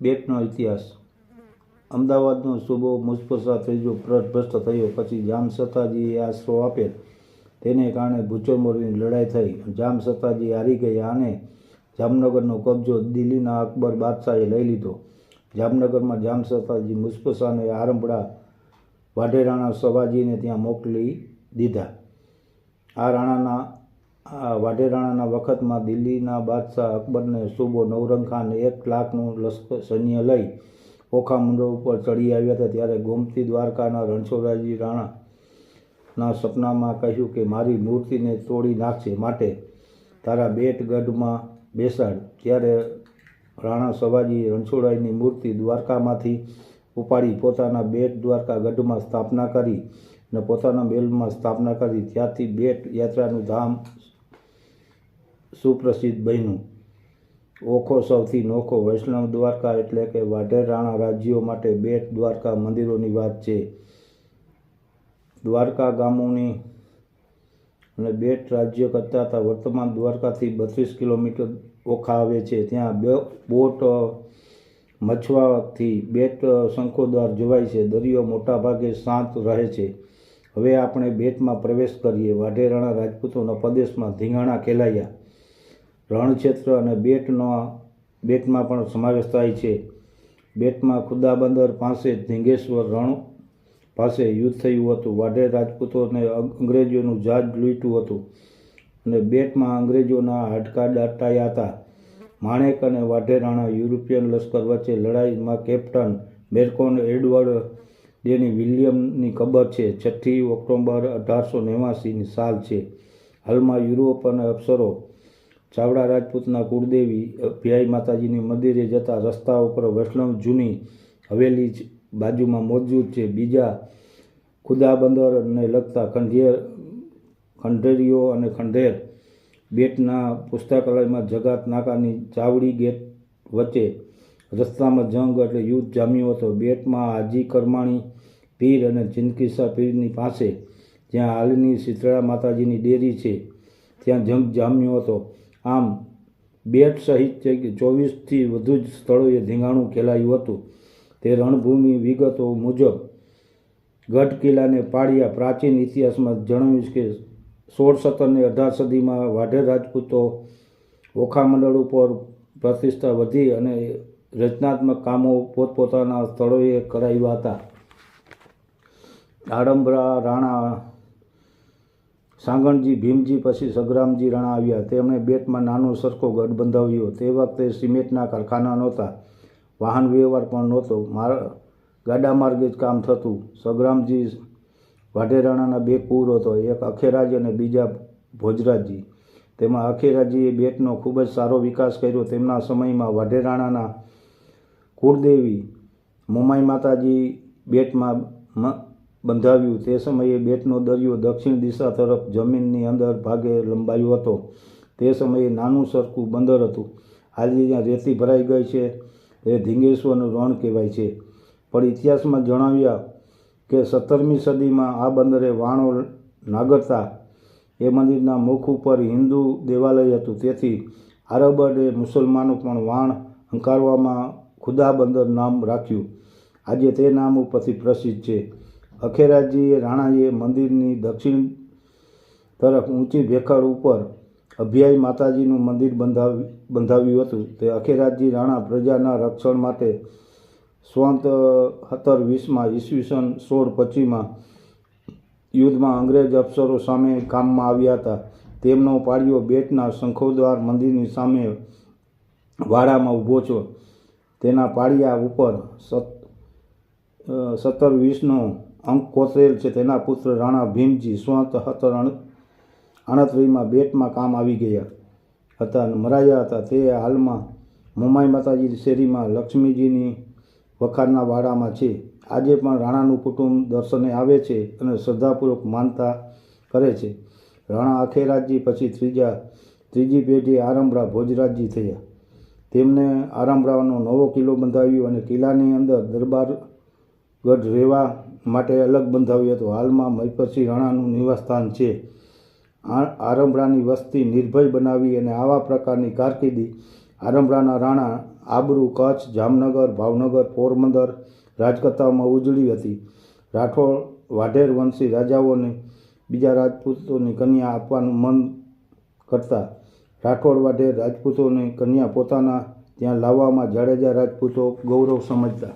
બેટનો ઇતિહાસ. અમદાવાદનો સૂબો મુસ્તફા ત્રીજો પ્રભ્રષ્ટ થયો, પછી જામ સત્તાજીએ આશરો આપેલ તેને કારણે ભૂચોમોરની લડાઈ થઈ. જામ સત્તાજી હારી ગયા અને જામનગરનો કબજો દિલ્હીના અકબર બાદશાહે લઈ લીધો. જામનગરમાં જામ સત્તાજી આરંભડા વાઢેરાણા સવાજીને ત્યાં મોકલી દીધા. આ રાણાના આ વાઢેરાણાના વખતમાં દિલ્હીના બાદશાહ અકબરને સૂબો નવરંગ ખાન એક લાખનું લશ્કર સૈન્ય લઈ ઓખા મુંડો ઉપર ચડી આવ્યા હતા ત્યારે ગોમતી દ્વારકાના રણછોડરાયજી રાણાના સપનામાં કહ્યું કે મારી મૂર્તિને તોડી નાખશે માટે તારા બેટ ગઢમાં બેસાડ. ત્યારે રાણા સવાજી રણછોડરાયની મૂર્તિ દ્વારકામાંથી ઉપાડી પોતાના બેટ દ્વારકા ગઢમાં સ્થાપના કરી અને પોતાના મેલમાં સ્થાપના કરી. ત્યારથી બેટ યાત્રાનું ધામ સુપ્રસિદ્ધ બન્યું. ઓખો સૌથી નોખો વૈષ્ણવ દ્વારકા એટલે કે વાઢેરાણા રાજ્યો માટે બેટ દ્વારકા મંદિરોની વાત છે. દ્વારકા ગામોની અને બેટ રાજ્ય કરતા હતા વર્તમાન દ્વારકાથી બત્રીસ કિલોમીટર ઓખા આવે છે. ત્યાં બે બોટ મછવાથી બેટ શંખોદ્વાર જોવાય છે. દરિયો મોટાભાગે શાંત રહે છે. હવે આપણે બેટમાં પ્રવેશ કરીએ. વાઢેરાણા રાજપૂતોના પ્રદેશમાં ધીંગાણા ખેલાયા. રણક્ષેત્ર અને બેટનો બેટમાં પણ સમાવેશ થાય છે. બેટમાં ખુદાબંદર પાસે ધીંગેશ્વર રણ પાસે યુદ્ધ થયું હતું. વાઢેર રાજપૂતોને અંગ્રેજોનું જહાજ લૂંટ્યું હતું અને બેટમાં અંગ્રેજોના હાડકા દાટાયા હતા. માણેક અને વાઢેરાણા યુરોપિયન લશ્કર વચ્ચે લડાઈમાં કેપ્ટન મેરકોન એડવર્ડ ડેની વિલિયમની કબર છે. છઠ્ઠી ઓક્ટોબર અઢારસો નેવાસીની સાલ છે. હાલમાં યુરોપ અને અપ્સરો ચાવડા રાજપૂતના કુળદેવી ભ્યાઈ માતાજીની મંદિરે જતા રસ્તા ઉપર વૈષ્ણવ જૂની હવેલી જ બાજુમાં મોજૂદ છે. બીજા ખુદાબંદરને લગતા ખંડેર, ખંડેરીઓ અને ખંડેર બેટના પુસ્તકાલયમાં જગાત નાકાની ચાવડી ગેટ વચ્ચે રસ્તામાં જંગ એટલે યુદ્ધ જામ્યો હતો. બેટમાં હાજી કરમાણી પીર અને ચિનકીસા પીરની પાસે, જ્યાં હાલની શીતળા માતાજીની ડેરી છે, ત્યાં જંગ જામ્યો હતો. આમ, બેટ સહિત ચોવીસથી વધુ જ સ્થળોએ ધીંગાણું ખેલાયું હતું. તે રણભૂમિ વિગતો મુજબ ગઢ કિલ્લાને પાડ્યા પ્રાચીન ઇતિહાસમાં જણાવ્યું કે સોળ સત્તરને અઢાર સદીમાં વાઢેર રાજપૂતો ઓખામંડળ ઉપર પ્રતિષ્ઠા વધી અને રચનાત્મક કામો પોતપોતાના સ્થળોએ કરાવ્યા હતા. આડંબરા, રાણા સાંગણજી, ભીમજી, પછી સગરામજી રાણા આવ્યા. તેમણે બેટમાં નાનો સરખો ગઢ બંધાવ્યો. તે વખતે સિમેન્ટના કારખાના નહોતા. વાહન વ્યવહાર પણ નહોતો. માર, ગાડા માર્ગે જ કામ થતું. સગરામજી વાઢેરાણાના બે પૂર હતો. એક અખેરાજ અને બીજા ભોજરાજી. તેમાં અખેરાજીએ બેટનો ખૂબ જ સારો વિકાસ કર્યો. તેમના સમયમાં વાઢેરાણાના કુળદેવી મોમાઈ માતાજી બેટમાં બંધાવ્યું. તે સમયે બેટનો દરિયો દક્ષિણ દિશા તરફ જમીનની અંદર ભાગે લંબાયો હતો. તે સમયે નાનું સરખું બંદર હતું. આજે જ્યાં રેતી ભરાઈ ગઈ છે, એ ધીંગેશ્વરનું રણ કહેવાય છે. પણ ઇતિહાસમાં જણાવ્યા કે સત્તરમી સદીમાં આ બંદરે વાણો નાગરતા, એ મંદિરના મુખ ઉપર હિન્દુ દેવાલય હતું. તેથી આરબડે મુસલમાનો પણ વાણ હંકારવામાં ખુદા બંદર નામ રાખ્યું. આજે તે નામ ઉપરથી પ્રસિદ્ધ છે. અખેરાજીએ રાણાએ મંદિરની દક્ષિણ તરફ ઊંચી ભેખડ ઉપર અભ્યાઈ માતાજીનું મંદિર બંધાવી, બંધાવ્યું હતું. તે અખેરાજી રાણા પ્રજાના રક્ષણ માટે સ્વંત સત્તર વીસમાં ઈસવીસન સોળ પચીસમાં યુદ્ધમાં અંગ્રેજ અફસરો સામે કામમાં આવ્યા હતા. તેમનો પાળિયો બેટના શંખોદ્વાર મંદિરની સામે વાડામાં ઊભો છો. તેના પાળિયા ઉપર સત સત્તર વીસનો અંક કોતરેલ છે તેના પુત્ર રાણા ભીમજી સ્વત હતરણ આણત્રીમાં બેટમાં કામ આવી ગયા હતા અને મરાયા હતા. તે હાલમાં મોમાઈ માતાજી શેરીમાં લક્ષ્મીજીની વખારના વાડામાં છે. આજે પણ રાણાનું કુટુંબ દર્શને આવે છે અને શ્રદ્ધાપૂર્વક માનતા કરે છે. રાણા અખેરાજજી પછી ત્રીજા ત્રીજી પેઢી આરંભરા ભોજરાજજી થયા. તેમને આરંભરાનો નવો કિલ્લો બંધાવ્યો અને કિલ્લાની અંદર દરબાર ગઢ રહેવા માટે અલગ બંધાવ્યું હતું. હાલમાં મહિપતસિંહ રાણાનું નિવાસસ્થાન છે. આરંભરાની વસ્તી નિર્ભય બનાવી અને આવા પ્રકારની કારકિર્દી આરંભરાના રાણા આબરૂ, કચ્છ, જામનગર, ભાવનગર, પોરબંદર રાજકથાઓમાં ઉજળી હતી. રાઠોડ, વાઢેર વંશી રાજાઓને બીજા રાજપૂતોની કન્યા આપવાનું મન કરતા રાઠોડ, વાઢેર રાજપૂતોની કન્યા પોતાના ત્યાં લાવવામાં જાડેજા રાજપૂતો ગૌરવ સમજતા.